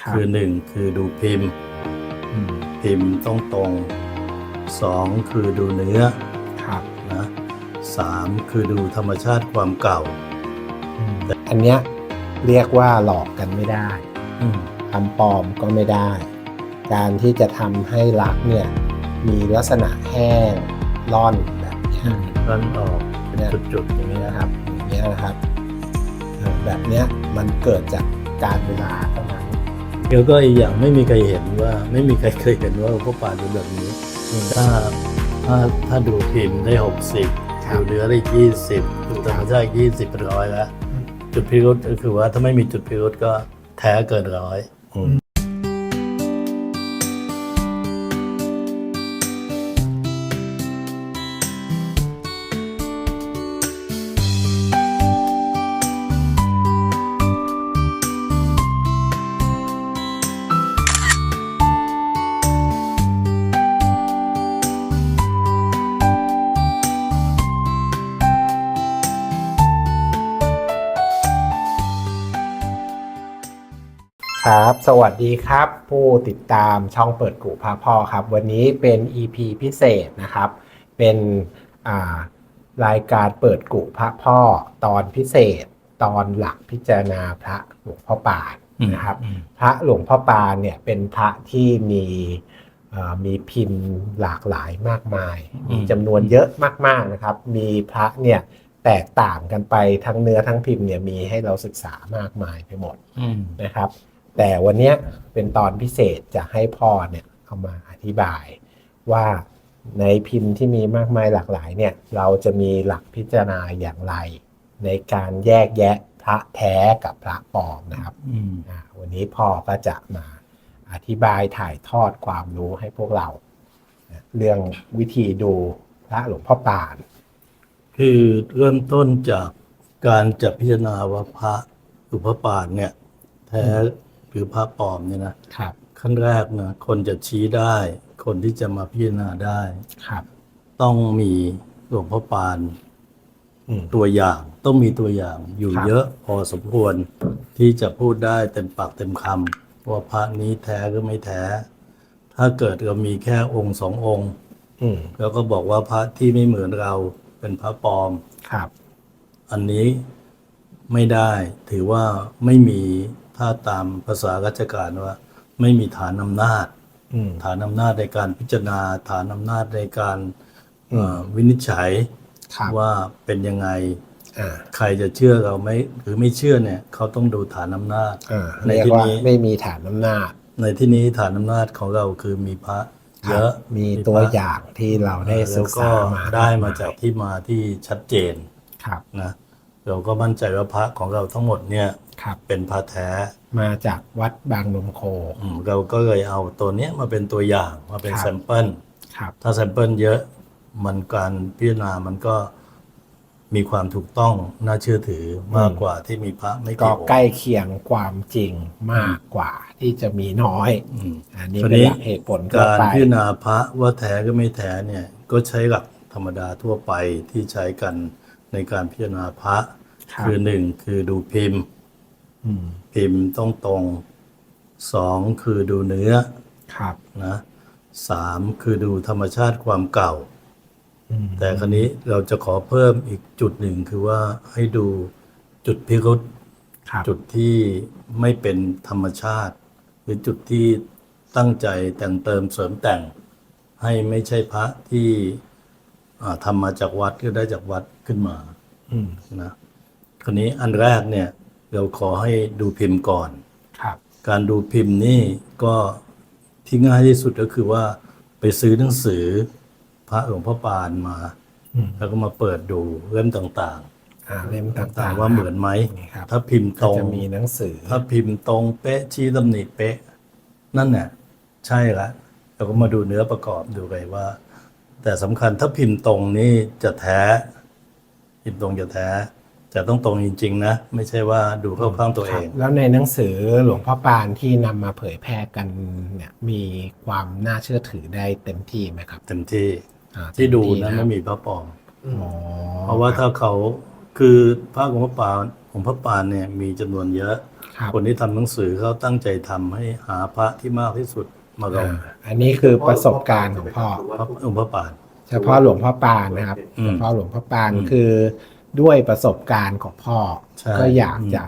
ครับคือหนึ่งคือดูพิมพ์อืมพิมพ์ต้องตรงสองคือดูเนื้อครับนะสามคือดูธรรมชาติความเก่าอืมอันเนี้ยเรียกว่าหลอกกันไม่ได้อืมทำปลอมก็ไม่ได้ การที่จะทำให้ลักเนี่ยมีลักษณะแห้งร่อนแบบเนี้ยร่อนออกเป็นจุดๆอย่างนี้นะนะคครัรับบอย่างเงี้ยนะครับเออแบบเนี้ยมันเกิดจากการเวลาเท่านั้น แล้วก็อีกอย่างไม่มีใครเห็นว่าไม่มีใครเคยเห็นว่าหลวงพ่อปานเป็นแบบนี้ถ้าถ้าถ้าดูพิมพ์ได้หกสิบครับดูเนื้อได้ยี่สิบดูธรรมชาติยี่สิบเป็นร้อยแล้ว จุดพิรุษก็คือว่าถ้าไม่มีจุดพิรุษก็แท้เกินร้อย วัสดีครับ ผู้ติดตามช่องเปิดกูพระพ่อครับ วันนี้เป็น EP พิเศษนะครับ เป็นอ่ารายการเปิดกุพระพ่อตอนพิเศษ ตอนหลักพิจารณาพระหลวงพ่อปานนะครับอืมพระหลวงพ่อปานเนี่ยเป็นพระที่มีเอ่อมีพิมพ์หลากหลายมากมายอืมมีจำนวนเยอะมากๆนะครับ มีพระเนี่ยแตกต่างกันไปทั้งเนื้อทั้งพิมพ์เนี่ยมีให้เราศึกษามากมายไปหมดอืมนะครับ แต่วันนี้เป็นตอนพิเศษจะให้พ่อเนี่ยเอามาอธิบายว่าในพิมพ์ที่มีมากมายหลากหลายเนี่ยเราจะมีหลักพิจารณาอย่างไร ในการแยกแยะพระแท้กับพระปลอมนะครับอืมอ่าวันนี้พ่อก็จะมาอธิบายถ่ายทอดความรู้ให้พวกเรา เรื่องวิธีดูพระหลวงพ่อปาน คือเริ่มต้นจากการจับพิจารณาว่าพระหรือพระปานเนี่ยแท้ หรือพระปลอมเนี่ยนะครับขั้นแรกนะคนจะชี้ได้ คนที่จะมาพิจารณาได้ครับ ต้องมีหลวงพ่อปานอืมตัวอย่างต้องมีตัวอย่างอยู่ครับเยอะพอสมควรที่จะพูดได้เต็มปากเต็มคำว่าพระนี้แท้ก็ไม่แท้ ถ้าเกิดเรามีแค่องค์สององค์อืมแล้วก็บอกว่าพระที่ไม่เหมือนเราเป็นพระปลอมครับ อันนี้ไม่ได้ถือว่าไม่มี ถ้าตามภาษาราชการว่า ไม่มีฐานอำนาจอืมฐานอำนาจในการพิจารณา ฐานอำนาจในการอืมเอ่อวินิจฉัยครับว่าเป็นยังไงอ่าใครจะเชื่อเราไหมหรือไม่เชื่อเนี่ย เขาต้องดูฐานอำนาจอ่าในเรียกที่ว่านี้ไม่มีฐานอำนาจ ในที่นี้ฐานอำนาจของเราคือมีพระเยอะครับมีพระตัวอย่างที่เราได้ศึแล้วกก็ษามาได้มาจากที่มาที่ชัดเจนครับนะ เราก็มั่นใจว่าพระของเราทั้งหมดเนี่ยครับ เป็นพระแท้มาจากวัดบางนมโค อืมเราก็เลยเอาตัวเนี้ยมาเป็นตัวอย่างมาเป็นครับ แซมเปิลครับถ้าแซมเปิลเยอะมันการพิจารณามันก็มีความถูกต้องน่าเชื่อถือมากกว่าที่มีพระไม่ก็กี่องค์ใกล้เคียงความจริงมากกว่าที่จะมีน้อย อืม อันนี้คราวเป็นนี้หลักเหตุผลทั่วการไปพิจารณาพระว่าแท้ก็ไม่แท้เนี่ยก็ใช้หลักธรรมดาทั่วไปที่ใช้กันในการพิจารณาพระ ครับ คือหนึ่งคือดูพิมพ์ อืมพิมพ์ต้องตรงสองคือดูเนื้อครับนะสามคือดูธรรมชาติความเก่า อืมแต่ครั้นี้เราจะขอเพิ่มอีกจุดหนึ่งคือว่าให้ดูจุดพิรุษ ครับจุดที่ไม่เป็นธรรมชาติ หรือจุดที่ตั้งใจแต่งเติมเสริมแต่ง ให้ไม่ใช่พระที่อ่าทำมาจากวัดก็ได้จากวัดขึ้นมาอืมนะ คราวนี้อันแรกเนี่ย เราขอให้ดูพิมพ์ก่อน ครับ การดูพิมพ์นี่ก็ที่ง่ายที่สุดก็คือว่าไปซื้อหนังสือพระหลวงพ่อปานมาอืมแล้วก็มาเปิดดูเล่มต่างอ่าเล่มๆ ต่าต่างงๆๆว่าเหมือนไหมนี่ครับถ้าพิมพ์ตก็รง จะมีหนังสือ ถ้าพิมพ์ตรงเป๊ะชี้ตำหนิเป๊ะ นั่นเนี่ยใช่ละเราก็มาดูเนื้อประกอบดูไปว่า แต่สำคัญถ้าพิมพ์ตรงนี่จะแท้ พิมพ์ตรงจะแท้ จะต้องตรงจริง ๆ นะ ไม่ใช่ว่าดูเข้าข้างตัวเอง แล้วในหนังสือหลวงพ่อปานที่นำมาเผยแพร่กันเนี่ยมีความน่าเชื่อถือได้เต็มที่ไหมครับเต็มที่อ่าที่ดูเต็นะคไม่รับมีพระปลอมอ๋อเพราะว่าถ้าเขาคือพระของพระปานของพระปานเนี่ยมีจำนวนเยอะคครับคนที่ทำหนังสือเขาตั้งใจทำให้หาพระที่มากที่สุดมาลอ่างอันนี้คือประสบการณ์ของพ่อ พระองค์พระปาน เฉพาะหลวงพ่อปานนะครับอืมเฉพาะหลวงพ่อปานอืม คือ ด้วยประสบการณ์ของพ่อ ใช่ ก็อยากอืมจะ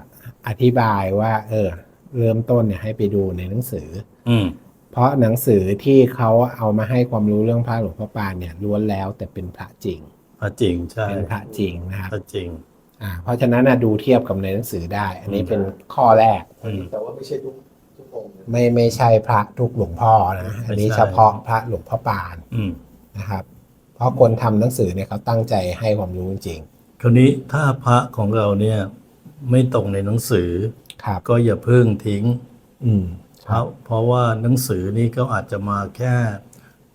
อธิบายว่า เออ เริ่มต้นเนี่ยให้ไปดูในหนังสือ อืม เพราะหนังสือที่เขาเอามาให้ความรู้เรื่องพระหลวงพ่อปานเนี่ยล้วนแล้วแต่เป็นพระจริง พระจริงใช่เป็นพระจริงนะครับพระจริง อ่าเพราะฉะนั้นนะดูเทียบกับในหนังสือได้ อันนี้เป็นข้อแรก อืม แต่ว่าไม่ใช่ทุกทุกองค์นะไม่ไม่ใช่พระทุกหลวงพ่อนะ อันนี้ไม่ใช่เฉพาะพระหลวงพ่อปานอืมนะครับ เพราะคนทำหนังสือเนี่ยเขาตั้งใจให้ความรู้จริง คราวนี้ถ้าพระของเราเนี่ยไม่ตรงในหนังสือๆครับ ก็อย่าเพิ่งทิ้งอืม เพราะเพราะว่าหนังสือนี่ก็อาจจะมาแค่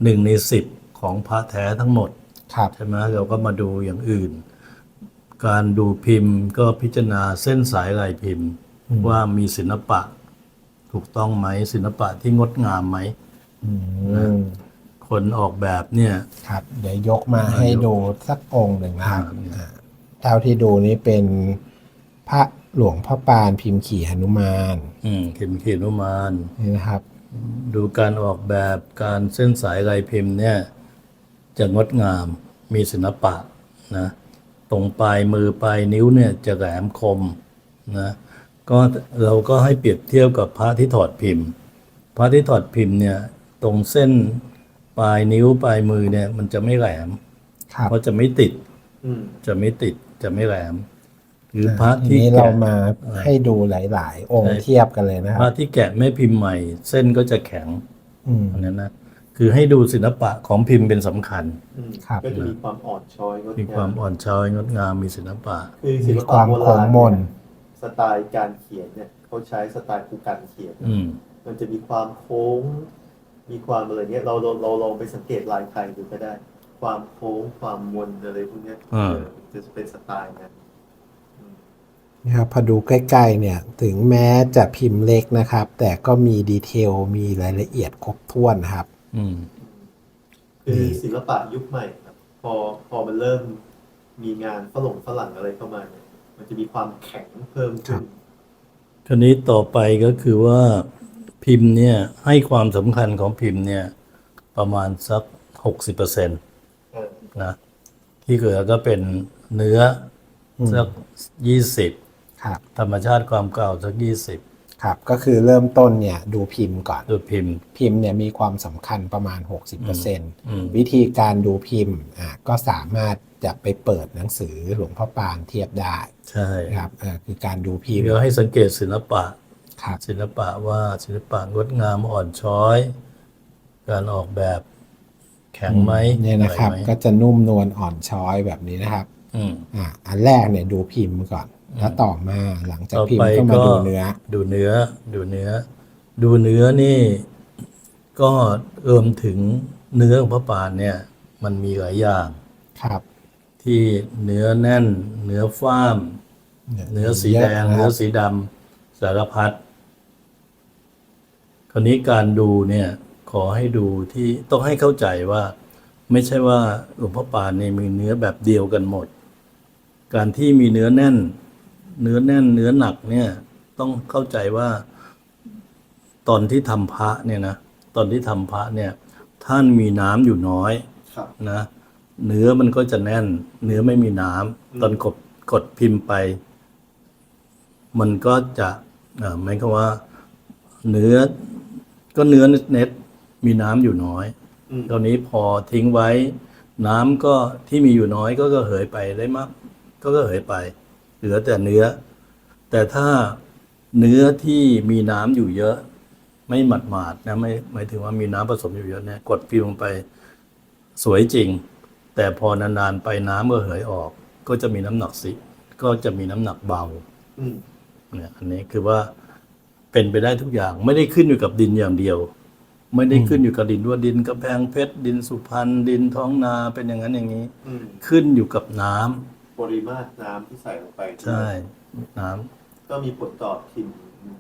หนึ่งในสิบของพระแท้ทั้งหมด ครับ ใช่ไหมเราก็มาดูอย่างอื่น การดูพิมพ์ก็พิจารณาเส้นสายลายพิมพ์ ว่ามีศิลปะ ถูกต้องไหมศิลปะที่งดงามไหม อืม คนออกแบบเนี่ย ครับ เดี๋ยวยกมาให้ดูสักองค์หนึ่งนะครับอ่าอ่า เท่าที่ดูนี้เป็นพระหลวงพ่อปานพิมพ์ขี่หนุมานอืมเขียนเขียนนุมาน นี่นะครับ ดูการออกแบบการเส้นสายลายพิมพ์เนี่ย จะงดงามมีศิลปะนะตรงปลายมือปลายนิ้วเนี่ยจะแหลมคมนะก็เราก็ให้เปรียบเทียบกับพระที่ถอดพิมพ์ พระที่ถอดพิมพ์เนี่ย ตรงเส้นปลายนิ้วปลายมือเนี่ย มันจะไม่แหลม ครับ เพราะจะไม่ติดอืมจะไม่ติด จะไม่แหลม หรือพระทีที่นี้เราแกะมาให้ดูหลาย ๆ องค์ใช่เทียบกันเลยนะคพรัระบที่แกะแม่พิมพ์ใหม่ เส้นก็จะแข็งอืม อันนั้นนะคือให้ดูศิลปะของพิมพ์เป็นสำคัญ อืมครับ ก็จะมีความอ่อนช้อยงดมีงความอ่อนช้อยงดงามมีศิลปะ คือศิลมีคปะวามโบโขรางณมน เนี่ยสไตล์การเขียนเนี่ยเขาใช้สไตล์ภูการเขียน อืม มันจะมีความโค้ง มีความอะไรเงี้ยเราเราเราลองไปสังเกตลายไทยดูก็ได้ ความโค้งความมนอะไรพวกเนี้ยอ่าเออ จะเป็นสไตล์นั้นอืมนะครับพอดูใกล้ๆเนี่ยถึงแม้จะพิมพ์เล็กนะครับ แต่ก็มีดีเทลมีรายละเอียดครบถ้วนนะครับ อืม คือศิลปะยุคใหม่ครับพอพอมันเริ่มมีงานฝรั่งฝรั่งอะไรเข้ามาเนี่ยมันจะมีความแข็งเพิ่มขึ้น คราวนี้ต่อไปก็คือว่าพิมพ์เนี่ยให้ความสำคัญของพิมพ์เนี่ย ประมาณสักหกสิบเปอร์เซ็นต์เออ นะที่เหลือก็เป็นเนื้ออมสักยี่สิบครับธรรมชาติความเก่าสักยี่สิบครับก็คือเริ่มต้นเนี่ยดูพิมพ์ก่อนดูพิมพ์ พิมพ์เนี่ยมีความสำคัญประมาณอืม60%วิธีการดูพิมพ์อะก็สามารถจะไปเปิดหนังสือหลวงพ่อปานเทียบได้ใช่นะครับอ่าคือการดูพิมพ์เดี๋ยวให้สังเกตศิลปะครับศิลปะว่าศิลปะงดงามอ่อนช้อย การออกแบบ แข็งไหมเนี่ยนะครับไหวไหมก็จะนุ่มนวลอ่อนช้อยแบบนี้นะครับอืมอ่าอันแรกเนี่ยดูพิมพ์ก่อน แล้วต่อมาหลังจากต่อพิมไปพ์ก็มาก็ดูเนื้อ ดูเนื้อ ดูเนื้อ ดูเนื้อนี่ ก็รวมถึงเนื้อของพระปานเนี่ย มันมีหลายอย่างครับ ที่เนื้อแน่น เนื้อฟ้าม เนื้อสีแดงยะะคเนื้รัอบสีดำสารพัดคราวนี้การดูเนี่ย ขอให้ดูที่ต้องให้เข้าใจว่า ไม่ใช่ว่าหลวงพ่อปานเนี่ยมีเนื้อแบบเดียวกันหมด การที่มีเนื้อแน่น เนื้อแน่นเนื้อหนักเนี่ยต้องเข้าใจว่า ตอนที่ทำพระเนี่ยนะตอนที่ทำพระเนี่ย ท่านมีน้ำอยู่น้อยครับนะเนื้อมันก็จะแน่น เนื้อไม่มีน้ำตอนกดกดพิมพ์ไป มันก็จะอ่าหมายความว่า เนื้อก็เนื้อเน็ตๆ มีน้ำอยู่น้อยอืมตอนนี้พอทิ้งไว้ น้ำก็ที่มีอยู่น้อยก็ก็เหยไปได้มากก็ก็เหยไป เหลือแต่เนื้อ แต่ถ้าเนื้อที่มีน้ำอยู่เยอะ ไม่หมาดหมาดๆนะไม่หมายถึงว่ามีน้ำผสมอยู่เยอะเนี่ยกดพิมพ์ลงไปสวยจริง แต่พอนานๆไปน้ำก็เหยออก ก็จะมีน้ำหนักสิก็จะมีน้ำหนักเบาอืมเนี่ยอันนี้คือว่าเป็นไปได้ทุกอย่างไม่ได้ขึ้นอยู่กับดินอย่างเดียว ไม่ได้ขึ้นอยู่กับดินว่าดินกระแพงเพชรดินสุพรรณดินท้องนาเป็นอย่างนั้นอย่างนี้ อืมขึ้นอยู่กับน้ำปริมาตรน้ำที่ใส่ลงไปใช่น้ำก็มีผลต่อพิมพ์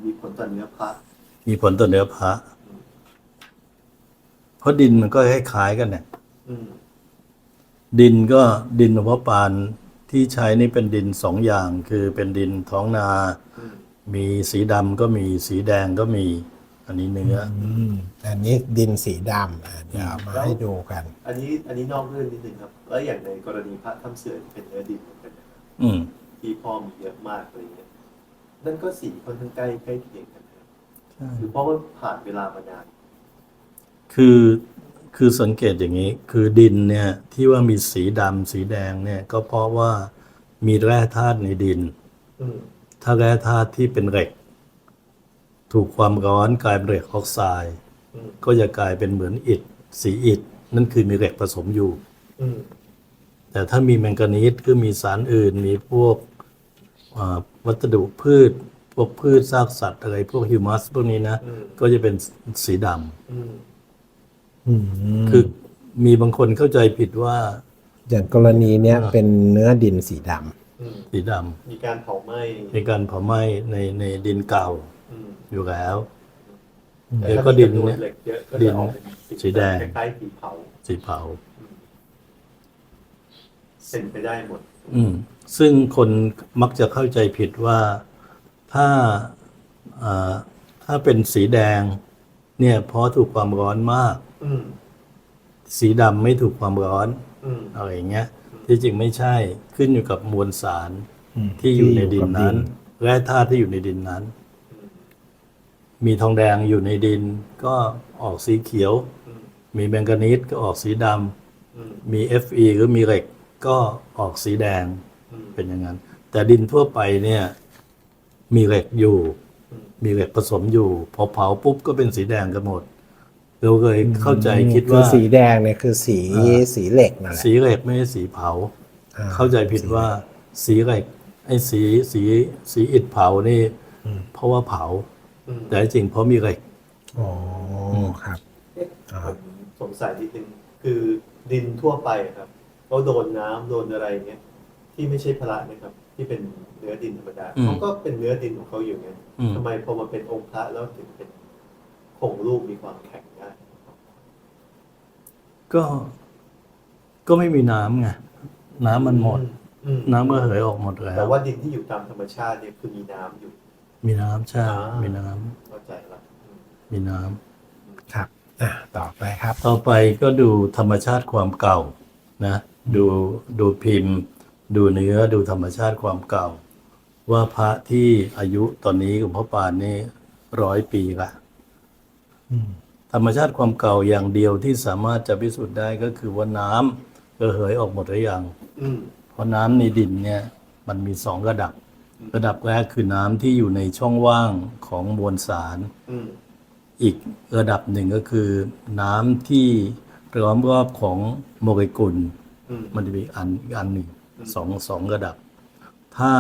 มีผลต่อเนื้อพระมีผลต่อเนื้อพระเพราะดินมันก็คล้ายๆกันเนี่ย อืม ดินก็ดินหลวงพ่อปานที่ใช้นี่เป็นดินสองอย่าง คือเป็นดินท้องนา อืม มีสีดำก็มีสีแดงก็มี อันนี้เนื้อออืมอันนี้ดินสีดำอะเดี๋ยวเอามาให้ดูกัน อันนี้อันนี้นอกเรื่องนิดนึงครับ แล้วอย่างในกรณีพระถ้ำเสือที่เป็นเนื้อดินเหมือนกันนะครับอืม ที่พ่อมีเยอะมากอะไรเงี้ยนั่นก็สีค่อนข้างใกล้ใกล้เคียงกันนะครับคือเพราะว่าผ่านเวลามานาน คือคือสังเกตอย่างนี้ คือดินเนี่ยที่ว่ามีสีดำสีแดงเนี่ยก็เพราะว่ามีแร่ธาตุในดิน อืมถ้าแร่ธาตุที่เป็นเหล็ก ถูกความร้อนกลายเป็นเหล็กออกไซด์อืมก็จะกลายเป็นเหมือนอิฐสีอิฐ นั่นคือมีเหล็กผสมอยู่อืมแต่ถ้ามีแมงกานีสก็มีสารอื่น มีพวกอ่าวัสดุพืช พวกพืชซากสัตว์อะไรพวกฮิวมัสพวกนี้นะอืมก็จะเป็นสีดอืมอืมำคือมีบางคนเข้าใจผิดว่า อย่างกรณีเนี้ยเป็นเนื้อดินสีดำอืมสีดมีการเผาไหม้ำมีการเผาไหม้ในในดินเก่า อืมอยู่แล้วแต่เดี๋ยวถ้าก็มีดินจำนวนเนี่ยเหล็กเยอะก็ดิจะนออกเป็นสีแดงคล้ายๆสีเผาสีเผาเป็นไปได้หมด อืม ซึ่งคนมักจะเข้าใจผิดว่าถ้าอ่าถ้าเป็นสีแดง เนี่ยเพราะถูกความร้อนมากอืมสีดำไม่ถูกความร้อนอืมอะไรอย่างเงี้ย ที่จริงไม่ใช่ขึ้นอยู่กับมวลสารอืมที่อยู่ในดินกับนั้นแร่ธาตุที่อยู่ในดินนั้น มีทองแดงอยู่ในดินก็ออกสีเขียวอืมมีแมงกานีสก็ออกสีดอืมำมี Fe ก็มีเหล็กก็ออกสีแดงอืมเป็นอย่างนั้น แต่ดินทั่วไปเนี่ยมีเหล็กอยู่อืมมีเหล็กผสมอยู่ พอเผาปุ๊บก็เป็นสีแดงกันหมดเราเลยเข้าใจคิดคือว่าสีแดงเนี่ยคือสีอ่าสีเหล็กนั่นแหละสีเหล็กไม่ใช่สีเผาอ่เข้าใจผิดว่าสีเหล็กไอ้สีสีสีอิฐเผานี่อืมเพราะว่าเผาอืม แต่จริงเพราะมีเหล็ก อ๋อครับเอ๊ะอ่าผมสงสัยนิดนึงคือดินทั่วไปอะครับเขาโดนน้ำโดนอะไรเงี้ยที่ไม่ใช่พระนะครับ ที่เป็นเนื้อดินธรรมดาอืมเขาก็เป็นเนื้อดินของเขาอยู่ไงอืม ทำไมพอมาเป็นองค์พระแล้วถึงเป็นคงรูปมีความแข็งได้ก็ก็ไม่มีน้ำไงน้ำมันหมด อืมน้ำก็เหยออกหมดแล้แต่วว่าดินที่อยู่ตามธรรมชาติเนี่ยคือมีน้ำอยู่ มีน้ำใช่อ่ามี มีน้ำเข้าใจละอืมมีน้ำครับอะต่อไปครับต่อไปก็ดูธรรมชาติความเก่านะดูดูพิมพ์ ดูเนื้อดูธรรมชาติความเก่า ว่าพระที่อายุตอนนี้ของพ่อปานนี่ร้อยปีละ อืมธรรมชาติความเก่าอย่างเดียวที่สามารถจะพิสูจน์ได้ก็คือว่าน้ำระเหยออกหมดหรือยัง อืมเพราะน้ำในดินเนี่ย มันมีสองระดับ ระดับแรกคือน้ำที่อยู่ในช่องว่างของมวลสาร อืมอีกระดับหนึ่งก็คือน้ำที่ล้อมรอบของโมเลกุล อืม มันจะมีอันอีกอันหนึ่งสองสองระดับ ถ้า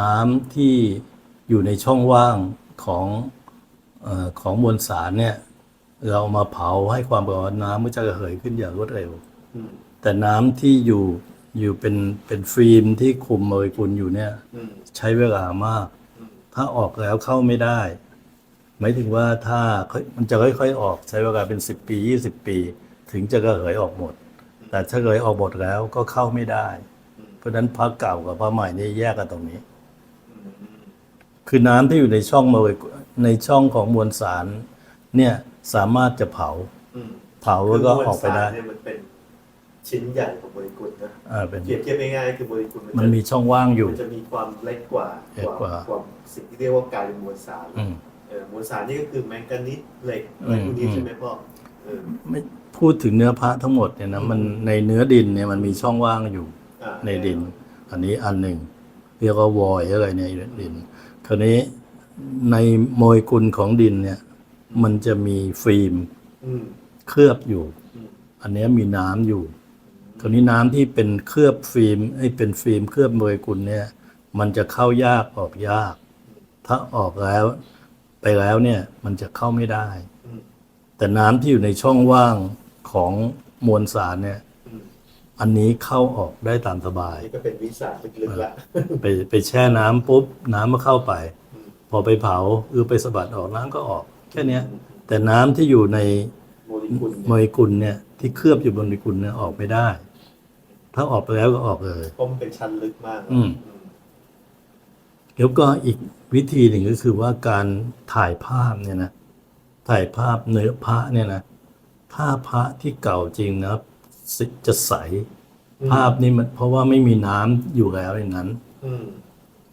น้ำที่อยู่ในช่องว่างของเออของมวลสารเนี่ย เรามาเผาให้ความร้อนน้ำก็จะระเหยขึ้นอย่างรวดเร็ว อืมแต่น้ำที่อยู่ อยู่เป็นเป็นฟิล์มที่คุมโมเลกุลอยู่เนี่ยอืมใช้เวลามากอืมถ้าออกแล้วเข้าไม่ได้ หมายถึงว่าถ้าค่อยมันจะค่อยๆออกใช้เวลาเป็นสิบปียี่สิบปี ถึงจะระเหยออกหมด แต่ถ้าระเหยออกหมดแล้วก็เข้าไม่ได้ เพราะฉะนั้นพระเก่ากับพระใหม่นี่แยกกันตรงนี้อืมคือน้ำที่อยู่ในช่องโมเลกุลในช่องของมวลสาร เนี่ยสามารถจะเผาอืมเผาแล้วก็ออกไปได้คือมวลสารเนี่ยมันเป็น ชิ้นใหญ่ของโมเลกุลนะอ่าเป็น เปรียบเทียบง่ายๆคือโมเลกุลมันมีช่องว่างอยู่ มันจะมีความเล็กกว่าเล็กกว่ากว่าสิ่งที่เรียกว่ากลายเป็นมวลสารอืม เออมวลสารนี่ก็คือแมงกานีสเหล็กอะไรพวกนี้อืม ใช่ไหมพ่อเออไม่พูดถึงเนื้อพระทั้งหมดเนี่ยนะมันในเนื้อดินเนี่ยมันมีช่องว่างอยู่ อ่าในดิน อันนี้อันหนึ่ง เรียกว่าวอยอะไรในดิน คราวนี้ในโมเลกุลของดินเนี่ย มันจะมีฟิล์มอืมเคลือบอยู่ อืมอันเนี้ยมีน้ำอยู่ คราวนี้น้ำที่เป็นเคลือบฟิล์มไอ้เป็นฟิล์มเคลือบโมเลกุลเนี่ย มันจะเข้ายากออกยาก ถ้าออกแล้วไปแล้วเนี่ยมันจะเข้าไม่ได้อืมแต่น้ำที่อยู่ในช่องว่างของมวลสารเนี่ยอืมอันนี้เข้าออกได้ตามสบายอันนี่ก็เป็นวิสาลึกๆละไปไปแช่น้ำปุ๊บน้ำก็เข้าไปอืมพอไปเผาหรือไปสะบัดออกน้ำก็ออก แค่เนี้ยแต่น้ำที่อยู่ในโมเลกุลโมเลกุลเนี่ยที่เคลือบอยู่บนโมเลกุลเนี่ยออกไม่ได้ ถ้าออกไปแล้วก็ออกเลยเพราะมันเป็นชั้นลึกมากอืม อืมแล้วก็อีกวิธีหนึ่งก็คือว่าการถ่ายภาพเนี่ยนะถ่ายภาพเนื้อพระเนี่ยนะถ้าพระที่เก่าจริงนะครับสิจะใสภาพนี่มันเพราะว่าไม่มีน้ำอยู่แล้วในนั้น อืม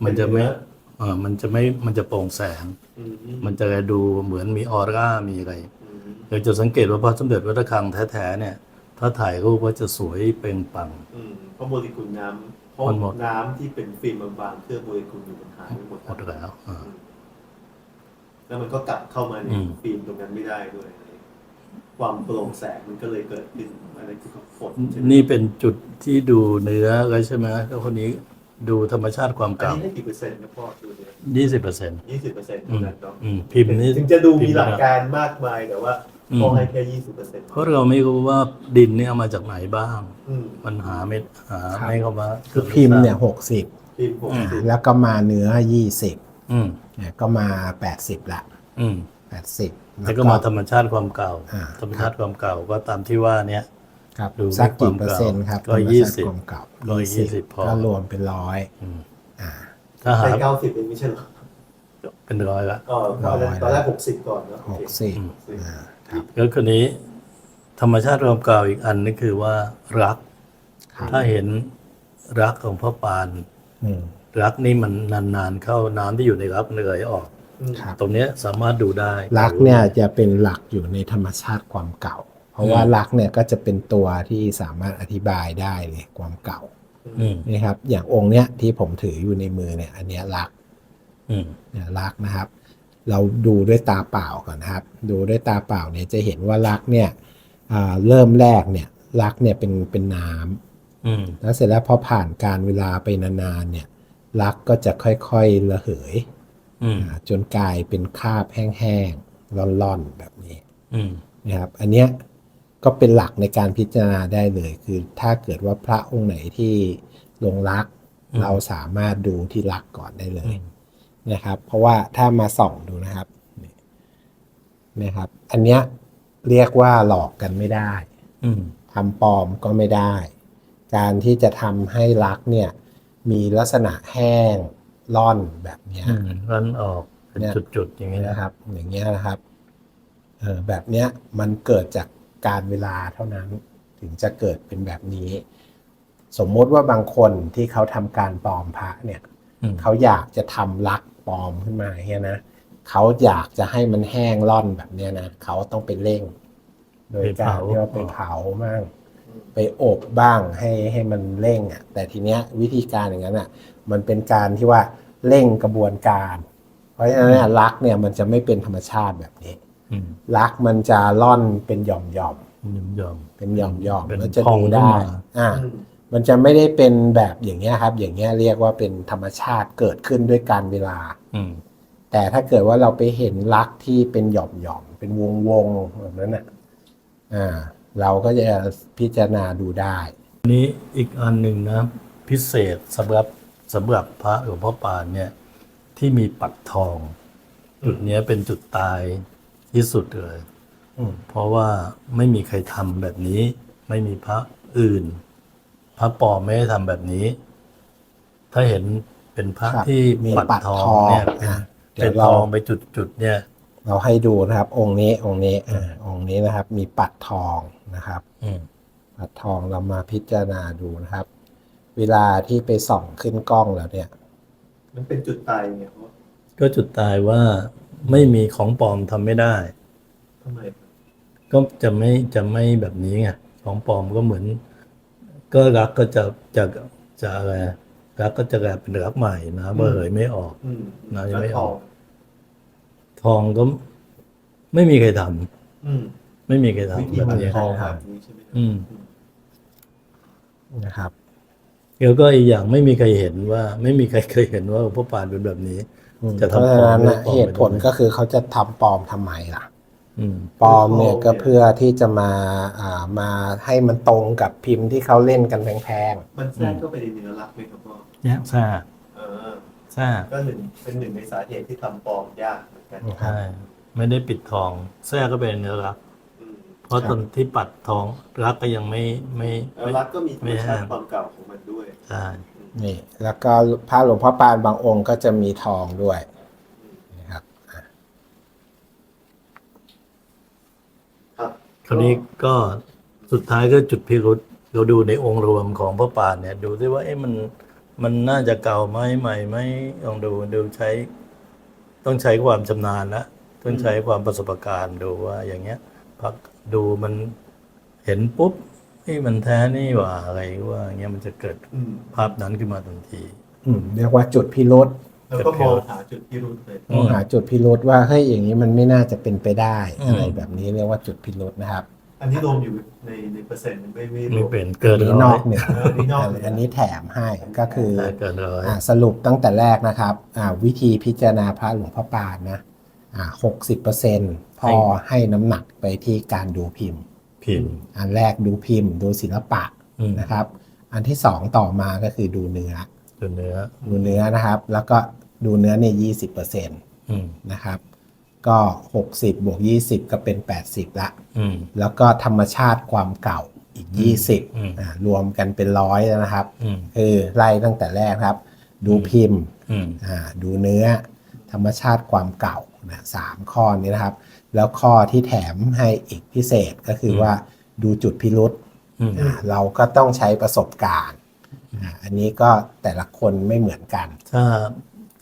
มันจะไม่เป็นเนื้อเออมันจะไม่มันจะโปร่งแสง อืมมันจะดูเหมือนมีออร่ามีอะไรอืมเราจะสังเกตว่าพระสมเด็จวัดระฆังแท้ๆเนี่ย ถ้าถ่ายรูปก็จะสวยเปล่งปลัง อืมเพราะโมเลกุลน้ำเพราะมันหมด น้ำที่เป็นฟิล์มบางๆเครื่องโมเลกุลอยู่มันหายไปหมดหมดแล้วอ่า อืมแล้วมันก็กลับเข้ามาในอืม ฟิล์มตรงนั้นไม่ได้ด้วยอะไรความโปร่งแสงมันก็เลยเกิดขึ้นอะไรที่เขาฝนใช่ไหมนี่เป็นจุดที่ดูเนื้อเลยใช่ไหมแล้วคนนี้ดูธรรมชาติความอันเก่านี้ให้กี่เปอร์เซ็นต์นะพ่อดูเนี่ยยี่สิบเปอร์เซ็นต์ยี่สิบเปอร์เซ็นต์อืเท่ามนั้นเนาะอืมพิมพ์นี่ถึงจะดูมีพิพ์หลักนะครับการมากมายแต่ว่า อืมพ่อให้แค่ยี่สิบเปอร์เซ็นต์เพราะเราไม่รู้ว่าดินเนี่ยเอามาจากไหนบ้างอืมมันหาไม่หาไม่เข้ามาคือพิมพ์เนี่ยหกสิบฟิล์มหกสิบแล้วก็มาเนื้อยี่สิบอืมเนี่ยก็มาแปดสิบละอืมแปดสิบแล้วก็มาธรรมชาติความเก่าอ่า ธรรมชาติความเก่าก็ตามที่ว่าเนี่ยครับดูสักด้วยกี่เปอร์เซ็นต์ครับก็ธรรมชาติยี่สิบความเก่าร้อยยี่สิบพอก็รวมเป็นร้อยอืมอ่าถ้าหาใช้เก้าสิบเองไม่ใช่เหรอเป็นร้อยละก็ตอนแรกร้อยตอนแรกหกสิบก่อนเนาะหกสิบ โอเคอ่าครับแล้วคนนี้ ธรรมชาติความเก่าอีกอันนึงคือว่ารักครับถ้าเห็นรักของพ่อปานอืมรักนี่มันนานๆเข้าน้ำที่อยู่ในรักมันเลยออกอืมครับตรงเนี้ยสามารถดูได้ลักเนี่ยจะเป็นหลักอยู่ในธรรมชาติความเก่า เพราะว่าลักเนี่ยก็จะเป็นตัวที่สามารถอธิบายได้เลยความเก่าอืมนี่ครับ อย่างองค์เนี้ยที่ผมถืออยู่ในมือเนี่ย อันเนี้ยลักอืมเนี่ยลักนะครับ เราดูด้วยตาเปล่าก่อนนะครับ ดูด้วยตาเปล่าเนี่ยจะเห็นว่าลักเนี่ยอ่าเริ่มแรกเนี่ยลักเนี่ยเป็นเป็นน้ำอืมแล้วเสร็จแล้วพอผ่านการเวลาไปนานๆเนี่ยลักก็จะค่อยๆระเหยอืมอ่าจนกลายเป็นคราบแห้งๆร่อนๆแบบนี้อืมนะครับ อันเนี้ยก็เป็นหลักในการพิจารณาได้เลย คือถ้าเกิดว่าพระองค์ไหนที่ลงรักอืมเราสามารถดูที่รักก่อนได้เลยอืม นะครับ เพราะว่าถ้ามาส่องดูนะครับนี่นะครับ อันเนี้ยเรียกว่าหลอกกันไม่ได้อืมทำปลอมก็ไม่ได้ การที่จะทำให้รักเนี่ย มีลักษณะแห้งร่อนแบบเนี้ยอืมรันออกเป็นเนี่ยจุดๆอย่างนี้นะนะครับ อย่างเงี้ยนะครับเออแบบเนี้ยมันเกิดจากการเวลาเท่านั้นถึงจะเกิดเป็นแบบนี้ สมมติว่าบางคนที่เขาทำการปลอมพระเนี่ยอืมเขาอยากจะทำลัก ปลอมขึ้นมาเฮียนะเขาอยากจะให้มันแห้งร่อนแบบเนี้ยนะเขาต้องไปเร่ง โดยการที่ว่าไปเผาบ้างไปอบบ้างให้ให้มันเร่งอะ แต่ทีเนี้ยวิธีการอย่างนั้นอะ มันเป็นการที่ว่าเร่งกระบวนการ เพราะฉะนั้นเนี่ยลักเนี่ยมันจะไม่เป็นธรรมชาติแบบนี้อืมลักมันจะล่อนเป็นหย่อมหย่อมยอมยอมๆเป็นหย่อมหย่อมเป็นแล้วจะพองดูขึ้นได้มาอ่าอื มมันจะไม่ได้เป็นแบบอย่างเงี้ยครับ อย่างเงี้ยเรียกว่าเป็นธรรมชาติเกิดขึ้นด้วยการเวลา อืม แต่ถ้าเกิดว่าเราไปเห็นลักที่เป็นหย่อมหย่อมๆเป็นวงวงๆแบบนั้นอะอ่า เราก็จะพิจารณาดูได้นี้อีกอันหนึ่งนะ พิเศษสำหรับสำหรับพระหลวงพ่อปานเนี่ย ที่มีปักทอง จุดเนี้ยเป็นจุดตายที่สุดเลย อืม เพราะว่าไม่มีใครทำแบบนี้ ไม่มีพระอื่น พระปลอมไม่ได้ทำแบบนี้ ถ้าเห็นเป็นพระครับที่มีปัดปัดทอทองงเนี่ยอะเดี๋เป็ยนวเราทองไปจุดจุดๆเนี่ย เราให้ดูนะครับ องค์นี้องค์นี้อ่าองค์นี้นะครับ มีปัดทองนะครับ อืม ปัดทองเรามาพิจารณาดูนะครับ เวลาที่ไปส่องขึ้นกล้องแล้วเนี่ย มันเป็นจุดตายเนี่ยเพราะก็จุดตายว่าไม่มีของปลอมทำไม่ได้ ทำไม ก็จะไม่จะไม่แบบนี้ไงของปลอมก็เหมือน ก็รักก็จะจะจะอะไรรักก็จะกลายเป็นรักใหม่นะเบอเหยไม่ออกอืมน่าจะไม่แล้วทออองกทองก็ไม่มีใครทำอืมไม่มีใครวิทำธีแบบปัดนี้ทองแบบนี้ใช่ไหมครับอืม นะครับ แล้วก็อีกอย่างไม่มีใครเห็นว่า ไม่มีใครเคยเห็นว่าหลวงพ่อปานเป็นแบบนี้อืมจะเพทำราะฉะนั้นปลอมนะหรือปลอม เหตุผลไม่ได้ก็คือเขาจะทำปลอมทำไมล่ะอืม ปลอมเนี่ยก็เพื่อที่จะมาอ่ามาให้มันตรงกับพิมพ์ที่เขาเล่นกันแพงมันแทรกเข้าไปในเนื้อรักไหมครับพ่อเนี่ยซ่าเออซ่าก็หนึ่งเป็นหนึ่งในสาเหตุที่ทำปลอมยากเหมือนกันๆนะครับใช่ไม่ได้ปิดทองแทรกก็เป็นเนื้อรัก อืมเพราะครับตอนที่ปัดทองรักก็ยังไม่ไม่แล้วไม่ รักก็มีธรรมชาติไม่ห้ามความเก่าของมันด้วย ใช่อืมนี่ แล้วก็พระหลวงพ่อปานบางองค์ก็จะมีทองด้วยนะครับอะ ครับคราวนี้ก็สุดท้ายก็จุดพิรุษเราดูในองค์รวมของพระป่าเนี่ย ดูซิว่าเอ๊ะมันมันน่าจะเก่าไหมใหม่ไหมลองดูดูใช้ ต้องใช้ความชำนาญนะต้องใช้ความประสบการณ์ดูว่าอย่างเงี้ยพักดูมันเห็นปุ๊บนี่มันแท้นี่หว่าอะไรว่าอย่างเงี้ยมันจะเกิดอืมภาพนั้นขึ้นมาทันทีอืมเรียกว่าจุดพิรุษ แล้วก็มองหาจุดพิรุธเลยอืมองมหาจุดพิรุษว่าเฮ้ยอย่างนี้มันไม่น่าจะเป็นไปได้อืมอะไรแบบนี้เรียกว่าจุดพิรุษนะครับ อันนี้รวมอยู่ในในเปอร์เซ็นต์ไม่ไม่รไม่วมเป็นเกินนี้ร้นออยกเหนือเออนี่นอกเหนืออัอันนี้แถมให้ก็คือแต่เกินร้อยอ่าสรุปตั้งแต่แรกนะครับอ่าวิธีพิจารณาพระหลวงพ่อปานนะอ่าหกสิบเปอร์เซ็นต์พอให้น้ำหนักไปที่การดูพิมพ์ พิมพ์ อันแรกดูพิมพ์ ดูศิลปะอืมนะครับ อันที่สองต่อมาก็คือดูเนื้อตัวเนื้อดูเนื้อนะครับ แล้วก็ ดูเนื้อเนี่ยยี่สิบเปอร์เซ็นต์อืมนะครับ ก็หกสิบบวกยี่สิบก็เป็นแปดสิบละอืมแล้วก็ธรรมชาติความเก่าอีก20อืมอ่ารวมกันเป็นร้อยแล้วนะครับอืมคือไล่ตั้งแต่แรกครับ ดูพิมพ์อืมอ่าดูเนื้อ ธรรมชาติความเก่านะสามข้อนี้นะครับ แล้วข้อที่แถมให้อีกพิเศษก็คือว่าดูจุดพิรุษอืมอ่าเราก็ต้องใช้ประสบการณ์อ่าอันนี้ก็แต่ละคนไม่เหมือนกัน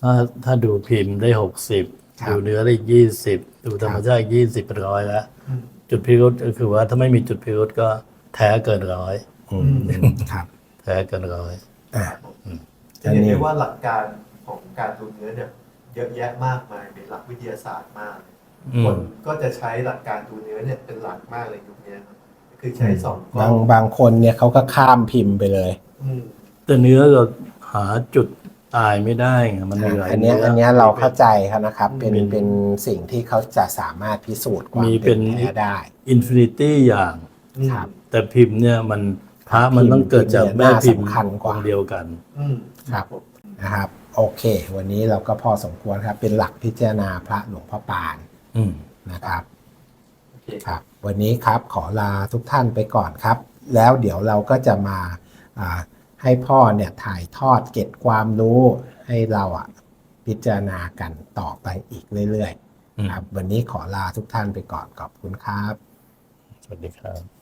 ถ้าถ้าถ้าดูพิมพ์ได้หกสิบครับ ดูเนื้อได้ยี่สิบดูธรรมชาติยี่สิบเป็นร้อยแล้วอืมจุดพิรุษก็คือว่าถ้าไม่มีจุดพิรุษก็แท้เกินร้อยอืมครับแท้เกินร้อย อ่าจะเห็นได้ว่าหลักการของการดูเนื้อเนี่ยเยอะแยะมากมายเป็นหลักวิทยาศาสตร์มากอืคมนก็จะใช้หลักการดูเนื้อเนี่ยเป็นหลักมากเลยยุคเนี้ยครับคือใช้สองกล้บาองงบางคนเนี่ยเขาก็ข้ามพิมพ์ไปเลย อืมแต่เนื้อเราหาจุด ตายไม่ได้ไงมันมีหลายอันเนี้ยเนื้อันเนี้ยเราเข้าใจครับนะครับเป็นเป็นเป็นสิ่งที่เขาจะสามารถพิสูจน์ความมีเป็เป็นนแท้ได้อินฟินิตี้อย่างครับแต่พิมพ์เนี่ยมันพระมันต้องเกิดจากแม่พิมพ์พิมพ์เนี่ยน่าสำคัญกว่าองค์เดียวกันอืมครับนะครับ โอเค วันนี้เราก็พอสมควรครับ เป็นหลักพิจารณาพระหลวงพ่อปานอืมนะครับโอเคครับ วันนี้ครับขอลาทุกท่านไปก่อนครับ แล้วเดี๋ยวเราก็จะมาอ่า ให้พ่อเนี่ยถ่ายทอดเก็บความรู้ให้เราอะพิจารณากันต่อไปอีกเรื่อยอืมๆครับ วันนี้ขอลาทุกท่านไปก่อนขอบคุณครับ สวัสดีครับ